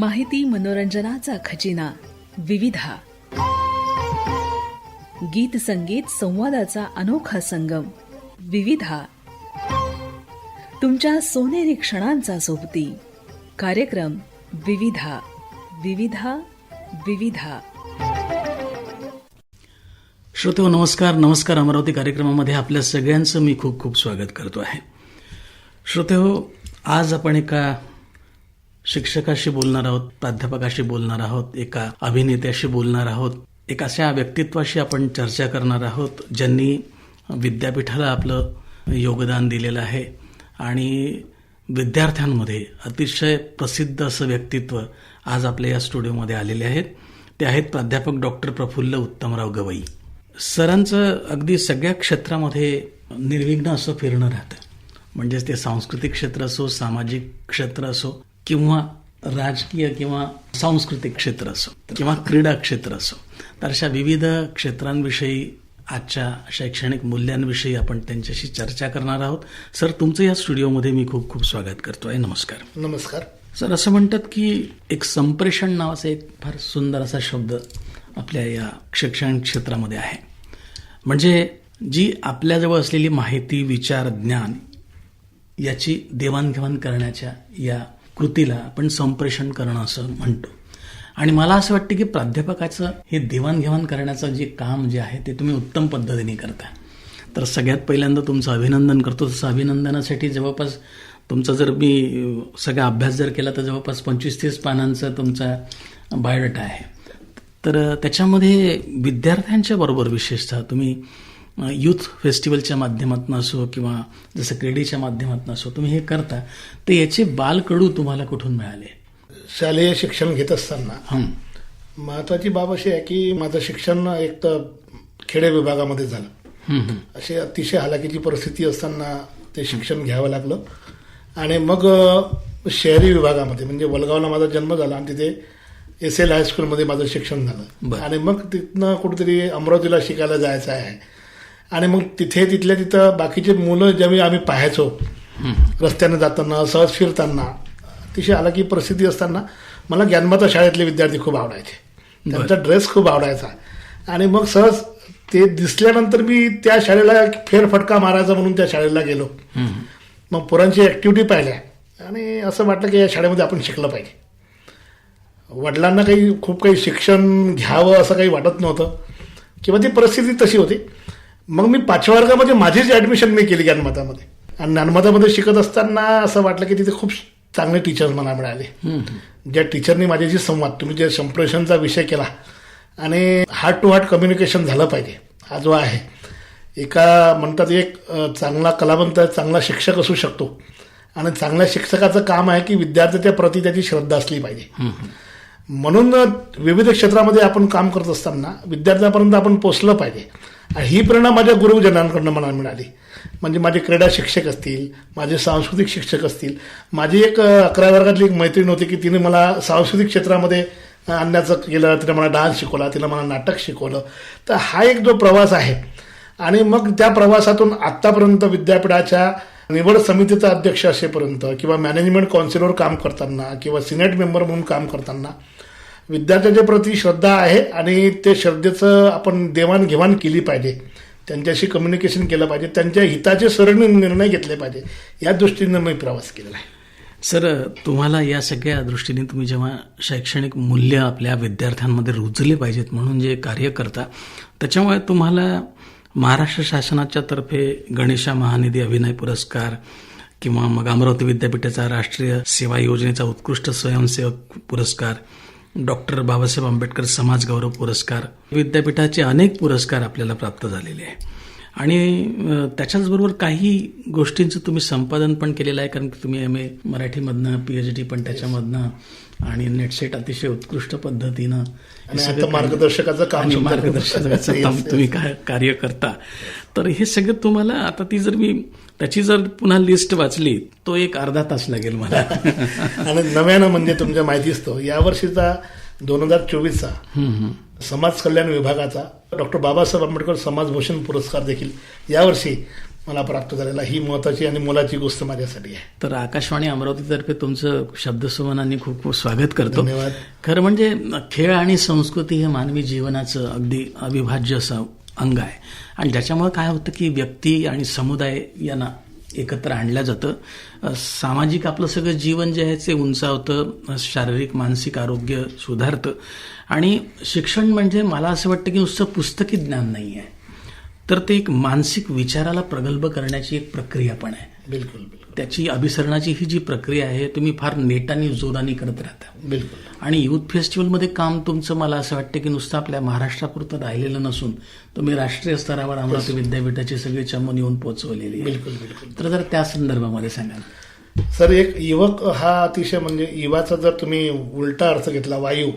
माहिती मनोरंजनाचा खजिना विविधा. गीत संगीत संवादाचा अनोखा संगम विविधा. तुमच्या सोनेरी क्षणांचा सोबती कार्यक्रम विविधा. विविधा विविधा. श्रोते नमस्कार नमस्कार अमरावती कार्यक्रमामध्ये आपल्या सगळ्यांचं मी खूप खूप स्वागत करतो आहे. श्रोते हो आज आपण एका शिक्षकाशी बोलणार आहोत प्राध्यापकाशी बोलणार आहोत एका अभिनेत्याशी बोलणार आहोत एक अशा व्यक्तित्वाशी आपण चर्चा करणार आहोत ज्यांनी विद्यापीठाला आपलं योगदान दिलेलं आहे. आणि विद्यार्थ्यांमध्ये अतिशय प्रसिद्ध असं व्यक्तित्व आज आपल्या या स्टुडिओमध्ये आलेले आहेत. ते आहेत प्राध्यापक डॉक्टर प्रफुल्ल उत्तमराव गवई. सरांचं अगदी सगळ्या क्षेत्रामध्ये निर्विघ्न असं फिरणं राहतं. म्हणजेच ते सांस्कृतिक क्षेत्र असो सामाजिक क्षेत्र असो किंवा राजकीय किंवा सांस्कृतिक क्षेत्र असो किंवा क्रीडा क्षेत्र असो तर अशा विविध क्षेत्रांविषयी आजच्या शैक्षणिक मूल्यांविषयी आपण त्यांच्याशी चर्चा करणार आहोत. सर तुमचं या स्टुडिओमध्ये मी खूप खूप स्वागत करतोय नमस्कार. नमस्कार. सर असं म्हणतात की एक संप्रेषण नावाचा एक फार सुंदर असा शब्द आपल्या या शैक्षणिक क्षेत्रामध्ये आहे. म्हणजे जी आपल्याजवळ असलेली माहिती विचार ज्ञान याची देवाणघेवाण करण्याच्या या कृतीला आपण संप्रेषण करणं असं म्हणतो. आणि मला असं वाटतं की प्राध्यापकाचं हे देवाणघेवाण करण्याचं जे काम जे आहे ते तुम्ही उत्तम पद्धतीने करता. तर सगळ्यात पहिल्यांदा तुमचं अभिनंदन करतो. तसं अभिनंदनासाठी जवळपास तुमचा जर मी सगळा अभ्यास जर केला तर जवळपास पंचवीस तीस पानांचा तुमचा बायोडाटा आहे. तर त्याच्यामध्ये विद्यार्थ्यांच्या बरोबर विशेषतः तुम्ही युथ फेस्टिवलच्या माध्यमातून असो किंवा जसं क्रीडेच्या माध्यमातून असो तुम्ही हे करता तर याचे बालकडू तुम्हाला कुठून मिळाले शालेय शिक्षण घेत असताना. महत्वाची बाब अशी आहे की माझं शिक्षण एक तर खेडे विभागामध्ये झालं. अशी अतिशय हालाकीची परिस्थिती असताना ते शिक्षण घ्यावं लागलं आणि मग शहरी विभागामध्ये म्हणजे वलगावला माझा जन्म झाला आणि तिथे एस एल हायस्कूलमध्ये माझं शिक्षण झालं. आणि मग तिथनं कुठेतरी अमरावतीला शिकायला जायचं आहे आणि मग तिथे तिथल्या तिथं बाकीचे मुलं ज्यावेळी आम्ही पाहायचो. रस्त्याने जाताना सहज फिरताना अतिशय हालाकी परिस्थिती असताना मला ज्ञानमाता शाळेतले विद्यार्थी खूप आवडायचे. त्यांचा ड्रेस खूप आवडायचा. आणि मग सहज ते दिसल्यानंतर मी त्या शाळेला फेरफटका मारायचा म्हणून त्या शाळेला गेलो. मग पोरांची ऍक्टिव्हिटी पाहिल्या. आणि असं वाटलं की या शाळेमध्ये आपण शिकलं पाहिजे. वडिलांना काही खूप काही शिक्षण घ्यावं असं काही वाटत नव्हतं. किंवा ती परिस्थिती तशी होती. मग मी पाचव्या वर्गामध्ये माझीच ऍडमिशन मी केली ज्ञानमातामध्ये. आणि ज्ञानमातामध्ये शिकत असताना असं वाटलं की तिथे खूप चांगले टीचर्स मला मिळाले. ज्या टीचरनी माझ्याशी संवाद तुम्ही जे संप्रेषणचा विषय केला आणि हार्ट टू हार्ट कम्युनिकेशन झालं पाहिजे हा जो आहे. एका म्हणतात एक चांगला कलावंत चांगला शिक्षक असू शकतो. आणि चांगल्या शिक्षकाचं काम आहे की विद्यार्थ्याच्या प्रती त्याची श्रद्धा असली पाहिजे. म्हणून विविध क्षेत्रामध्ये आपण काम करत असताना विद्यार्थ्यापर्यंत आपण पोचलं पाहिजे. ही प्रेरणा माझ्या गुरुजनांकडनं मला मिळाली. म्हणजे माझे क्रीडा शिक्षक असतील माझे सांस्कृतिक शिक्षक असतील. माझी एक अकरा वर्गातली एक मैत्रीण होती की तिने मला सांस्कृतिक क्षेत्रामध्ये आणण्याचं केलं तिने मला डान्स शिकवला तिला मला नाटक शिकवलं. तर हा एक जो प्रवास आहे आणि मग त्या प्रवासातून आत्तापर्यंत विद्यापीठाच्या निवड समितीचा अध्यक्ष असेपर्यंत किंवा मॅनेजमेंट काउन्सिलवर काम करताना किंवा सिनेट मेंबर म्हणून काम करताना विद्यार्थ्यांच्या प्रती श्रद्धा आहे आणि ते श्रद्धेचं आपण देवाणघेवाण केली पाहिजे. त्यांच्याशी कम्युनिकेशन केलं पाहिजे. त्यांच्या हिताचे सरळ निर्णय घेतले पाहिजे. या दृष्टीनं मी प्रवास केलेला आहे. सर तुम्हाला या सगळ्या दृष्टीने तुम्ही जेव्हा शैक्षणिक मूल्य आपल्या विद्यार्थ्यांमध्ये रुजले पाहिजेत म्हणून जे कार्य करता त्याच्यामुळे तुम्हाला महाराष्ट्र शासनाच्या तर्फे गणेशा महानिधी अभिनय पुरस्कार किंवा मग अमरावती विद्यापीठाचा राष्ट्रीय सेवा योजनेचा उत्कृष्ट स्वयंसेवक पुरस्कार डॉक्टर बाबासाहेब आंबेडकर समाज गौरव पुरस्कार विद्यापीठाचे अनेक पुरस्कार आपल्याला प्राप्त झालेले आहे. आणि त्याच्याचबरोबर काही गोष्टींचं तुम्ही संपादन पण केलेलं आहे कारण की तुम्ही एम ए मराठीमधनं पी एच डी पण त्याच्यामधनं आणि नेटसेट अतिशय उत्कृष्ट पद्धतीनं मार्गदर्शकाचं काम मार्गदर्शकाचं काम. तुम्ही का- कार्य करता तर हे सगळं तुम्हाला आता ती जर मी त्याची जर पुन्हा लिस्ट वाचली तो एक अर्धा तास लागेल मला आणि नव्यानं म्हणजे तुमच्या माहितीच तो यावर्षीचा दोन हजार चोवीसचा. समाज कल्याण विभागाचा डॉक्टर बाबासाहेब आंबेडकर समाजभूषण पुरस्कार देखील यावर्षी मला प्राप्त झालेला. ही महत्वाची आणि मोलाची गोष्ट माझ्यासाठी आहे. तर आकाशवाणी अमरावतीतर्फे तुमचं शब्दसुमनांनी खूप खूप स्वागत करतो. धन्यवाद. खरं म्हणजे खेळ आणि संस्कृती हे मानवी जीवनाचं अगदी अविभाज्य असं अंग आहे. आणि ज्याच्यामुळे काय होतं की व्यक्ती आणि समुदाय यांना एकत्र आणलं जातं. सामाजिक आपलं सगळं जीवन जे आहे ते उंचावतं शारीरिक मानसिक आरोग्य सुधारतं. आणि शिक्षण म्हणजे मला असं वाटतं की नुसतं पुस्तकी ज्ञान नाही आहे तर ते एक मानसिक विचाराला प्रगल्भ करण्याची एक प्रक्रिया पण आहे. बिलकुल बिलकुल. त्याची अभिसरणाची ही जी प्रक्रिया आहे तुम्ही फार नेटाने जोराने करत राहता. बिलकुल. आणि युथ फेस्टिवलमध्ये काम तुमचं मला असं वाटतं की नुसतं आपल्या महाराष्ट्रापुरतं राहिलेलं नसून तुम्ही राष्ट्रीय स्तरावर अमरावती विद्यापीठाची सगळी चमन येऊन पोहोचवलेली बिलकुल बिलकुल. तर जर त्या संदर्भामध्ये सांगाल. सर एक युवक हा अतिशय म्हणजे युवाचा जर तुम्ही उलटा अर्थ घेतला वायू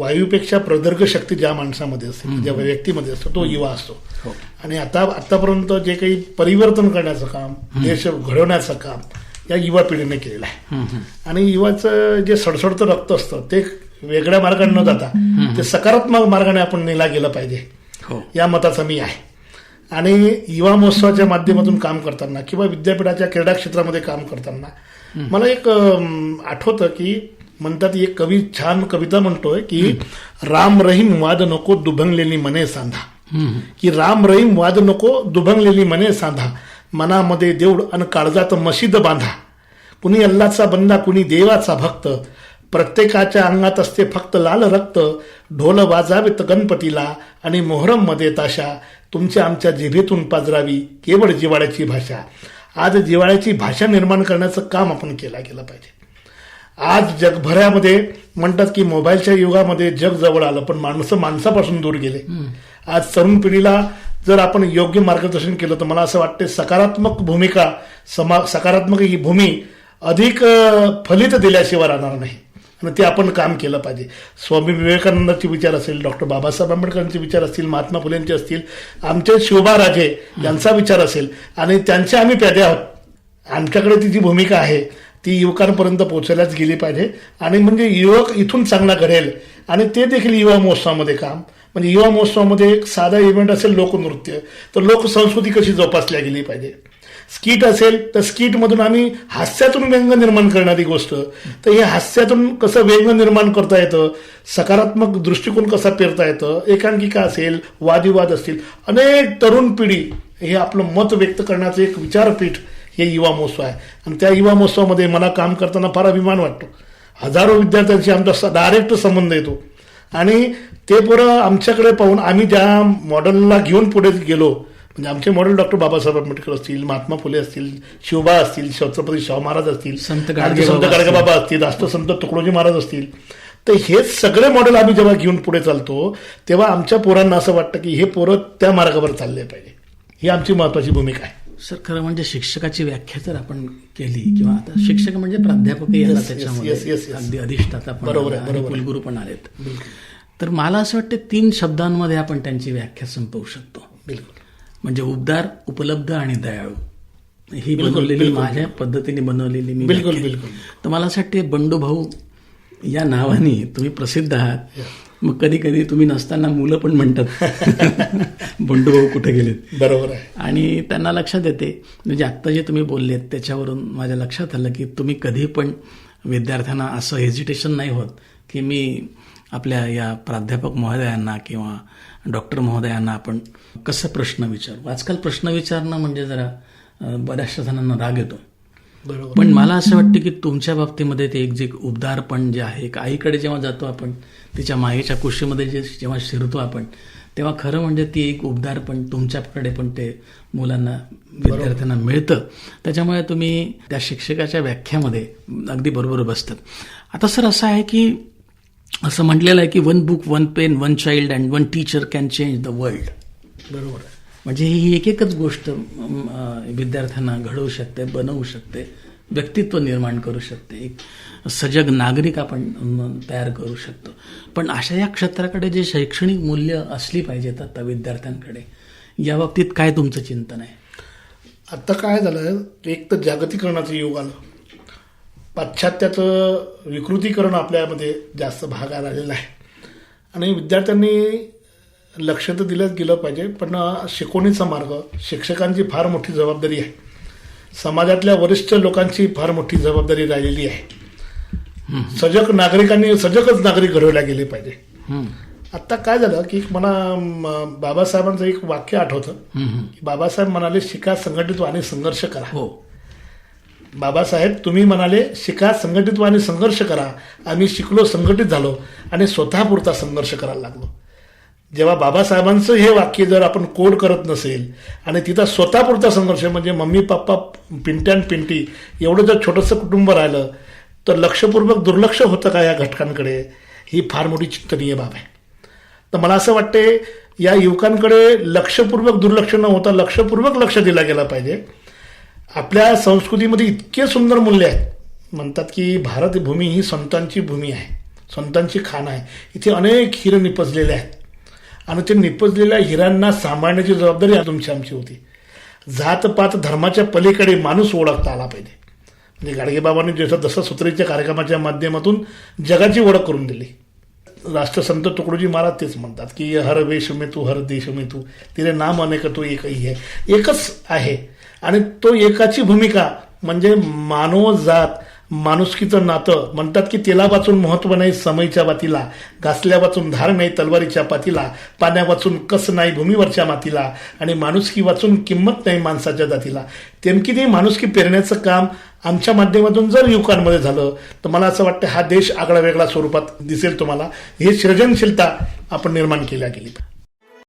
वायूपेक्षा प्रदर्ग शक्ती ज्या माणसामध्ये असते ज्या व्यक्तीमध्ये असतो तो युवा असतो. हो. आणि आता आतापर्यंत जे काही परिवर्तन करण्याचं काम देश घडवण्याचं काम या युवा पिढीने केलेलं आहे. आणि युवाचं जे सडसडतं रक्त असतं ते वेगळ्या मार्गाने न जाता ते सकारात्मक मार्गाने आपण नेला गेलं पाहिजे. हो. या मताचा मी आहे. आणि युवा महोत्सवाच्या माध्यमातून काम करताना किंवा विद्यापीठाच्या क्रीडा क्षेत्रामध्ये काम करताना मला एक आठवतं की म्हणतात एक कवी छान कविता म्हणतोय की राम रहीम वाद नको दुभंगलेली मने सांधा. की राम रहीम वाद नको दुभंगलेली मने सांधा. मनामध्ये देऊळ आणि काळजात मशीद बांधा. कुणी अल्लाचा बंदा कुणी देवाचा भक्त. प्रत्येकाच्या अंगात असते फक्त लाल रक्त. ढोल वाजावेत गणपतीला आणि मोहरममध्ये ताशा. तुमच्या आमच्या जिभेतून पाजरावी केवळ जिवाळ्याची भाषा. आज जिवाळ्याची भाषा निर्माण करण्याचं काम आपण केला गेलं पाहिजे. आज जगभरामध्ये म्हणतात की मोबाईलच्या युगामध्ये जग जवळ आलं पण माणसं माणसापासून दूर गेले. आज तरुण पिढीला जर आपण योग्य मार्गदर्शन केलं तर मला असं वाटते सकारात्मक भूमिका समा सकारात्मक ही भूमी अधिक फलित दिल्याशिवाय राहणार नाही. आणि ते आपण काम केलं पाहिजे. स्वामी विवेकानंदाचे विचार असेल डॉक्टर बाबासाहेब आंबेडकरांचे विचार असतील महात्मा फुलेंचे असतील आमचे शोभा राजे यांचा विचार असेल आणि त्यांचे आम्ही प्यादे आहोत. आमच्याकडे ती जी भूमिका आहे ती युवकांपर्यंत पोहोचायलाच गेली पाहिजे. आणि म्हणजे युवक इथून चांगला घडेल. आणि ते देखील युवा महोत्सवामध्ये काम. म्हणजे युवा महोत्सवामध्ये एक साधा इव्हेंट असेल लोकनृत्य. तर लोकसंस्कृती कशी जोपासल्या गेली पाहिजे. स्किट असेल तर स्किटमधून आम्ही हास्यातून व्यंग निर्माण करणारी गोष्ट. तर हे हास्यातून कसं व्यंग निर्माण करता येतं? सकारात्मक दृष्टिकोन कसा पेरता येतं? एकांकिका असेल वादिवाद असतील. अनेक तरुण पिढी हे आपलं मत व्यक्त करण्याचं एक विचारपीठ हे युवा महोत्सव आहे. आणि त्या युवा महोत्सवामध्ये मला काम करताना फार अभिमान वाटतो. हजारो विद्यार्थ्यांशी आमचा डायरेक्ट संबंध येतो. आणि ते पोरं आमच्याकडे पाहून आम्ही ज्या मॉडेलला घेऊन पुढे गेलो म्हणजे आमचे मॉडेल डॉक्टर बाबासाहेब आंबेडकर असतील महात्मा फुले असतील शिवबा असतील छत्रपती शाहू महाराज असतील संत संत बाबा गाडगे बाबा असतील. राष्ट्रसंत तुकडोजी महाराज असतील. तर हे सगळे मॉडेल आम्ही जेव्हा घेऊन पुढे चालतो तेव्हा आमच्या पोरांना असं वाटतं की हे पोरं त्या मार्गावर चालले पाहिजे. ही आमची महत्वाची भूमिका आहे. सर खरं म्हणजे शिक्षकाची व्याख्या जर आपण केली किंवा आता शिक्षक म्हणजे प्राध्यापकही Yes, yes, त्याच्यामध्ये. अगदी अधिष्ठाता बरोबर आला. कुलगुरू पण आलेत तर मला असं वाटतं तीन शब्दांमध्ये आपण त्यांची व्याख्या संपवू शकतो बिलकुल म्हणजे उबदार उपलब्ध आणि दयाळू ही बनवलेली. माझ्या पद्धतीने बनवलेली मी बिलकुल. बिलकुल. तर मला असं वाटते बंडू भाऊ या नावाने तुम्ही प्रसिद्ध आहात मग कधी कधी तुम्ही नसताना मुलं पण म्हणतात. बंडू भाऊ कुठे गेलेत? बरोबर आहे. आणि त्यांना लक्षात येते. म्हणजे आत्ता जे तुम्ही बोललेत त्याच्यावरून माझ्या लक्षात आलं की तुम्ही कधी पण विद्यार्थ्यांना असं हेजिटेशन नाही होत की मी आपल्या या प्राध्यापक महोदयांना किंवा डॉक्टर महोदयांना आपण कसं प्रश्न विचारू? आजकाल प्रश्न विचारणं म्हणजे जरा बऱ्याचशा जणांना राग येतो. बरोबर. पण मला असं वाटतं की तुमच्या बाबतीमध्ये ते एक जे उबदारपण जे आहे एक आईकडे जेव्हा जातो आपण तिच्या मायेच्या कुशीमध्ये जे जेव्हा शिरतो आपण तेव्हा खरं म्हणजे ती एक उबदारपण तुमच्याकडे पण ते मुलांना विद्यार्थ्यांना मिळतं. त्याच्यामुळे तुम्ही त्या शिक्षकाच्या व्याख्यामध्ये अगदी बरोबर बसतात. आता सर असं आहे की असं म्हटलेलं आहे की one book one pen one child and one teacher can change the world बरोबर. म्हणजे ही एक एकच गोष्ट विद्यार्थ्यांना घडवू शकते बनवू शकते व्यक्तित्व निर्माण करू शकते एक सजग नागरिक आपण तयार करू शकतो. पण अशा या क्षेत्राकडे जे शैक्षणिक मूल्य असली पाहिजेत आता विद्यार्थ्यांकडे या बाबतीत काय तुमचं चिंतन आहे? आता काय झालं एक तर जागतिकरणाचं युग आलं. पाश्चात्याचं विकृतीकरण आपल्यामध्ये जास्त भागात आलेलं आहे. आणि विद्यार्थ्यांनी लक्ष तर दिलंच गेलं पाहिजे पण शिकवणीचा मार्ग शिक्षकांची फार मोठी जबाबदारी आहे. समाजातल्या वरिष्ठ लोकांची फार मोठी जबाबदारी राहिलेली आहे. सजग नागरिकांनी सजगच नागरिक घडवल्या गेले पाहिजे. आता काय झालं की मला बाबासाहेबांचं एक वाक्य आठवतं. की बाबासाहेब म्हणाले शिका संघटित आणि संघर्ष करा. हो. बाबासाहेब तुम्ही म्हणाले शिका संघटित आणि संघर्ष करा. आम्ही शिकलो संघटित झालो आणि स्वतःपुरता संघर्ष करायला लागलो. जेव्हा बाबासाहेबांचं हे वाक्य जर आपण कोड करत नसेल आणि तिथं स्वतःपुरता संघर्ष म्हणजे मम्मी पप्पा पिंट्या आणि पिंटी एवढं जर छोटंसं कुटुंब राहिलं तर लक्षपूर्वक दुर्लक्ष होतं का या घटकांकडे? ही फार मोठी चिंतनीय बाब आहे. तर मला असं वाटते या युवकांकडे लक्षपूर्वक दुर्लक्ष न होता लक्षपूर्वक लक्ष दिला गेलं पाहिजे. आपल्या संस्कृतीमध्ये इतके सुंदर मूल्य आहेत. म्हणतात की भारत भूमी ही संतांची भूमी आहे संतांची खाण आहे. इथे अनेक हिरं निपजलेले आहेत. आणि ते निपजलेल्या हिरांना सांभाळण्याची जबाबदारी तुमची आमची होती. जातपात धर्माच्या पलीकडे माणूस ओळखता आला पाहिजे. म्हणजे गाडगेबाबांनी जसं दसरा सुत्रीच्या कार्यक्रमाच्या माध्यमातून जगाची ओळख करून दिली. राष्ट्रसंत तुकडोजी महाराज तेच म्हणतात की हर वेश मे तू हर देश में तू तिने नाम अनेक तो एकही आहे. एकच आहे. आणि तो एकाची भूमिका म्हणजे मानव जात माणुसकीचं नातं. म्हणतात की तेला वाचून महत्त्व नाही समयच्या वातीला घासल्या वाचून धार नाही तलवारीच्या पातीला पाण्या वाचून कस नाही भूमीवरच्या मातीला आणि माणुसकी वाचून किंमत नाही माणसाच्या जातीला. तेमकी ते माणुसकी पेरण्याचं काम आमच्या माध्यमातून जर युवकांमध्ये झालं तर मला असं वाटतं हा देश आगळा वेगळा स्वरूपात दिसेल तुम्हाला. ही सृजनशीलता आपण निर्माण केल्या गेली.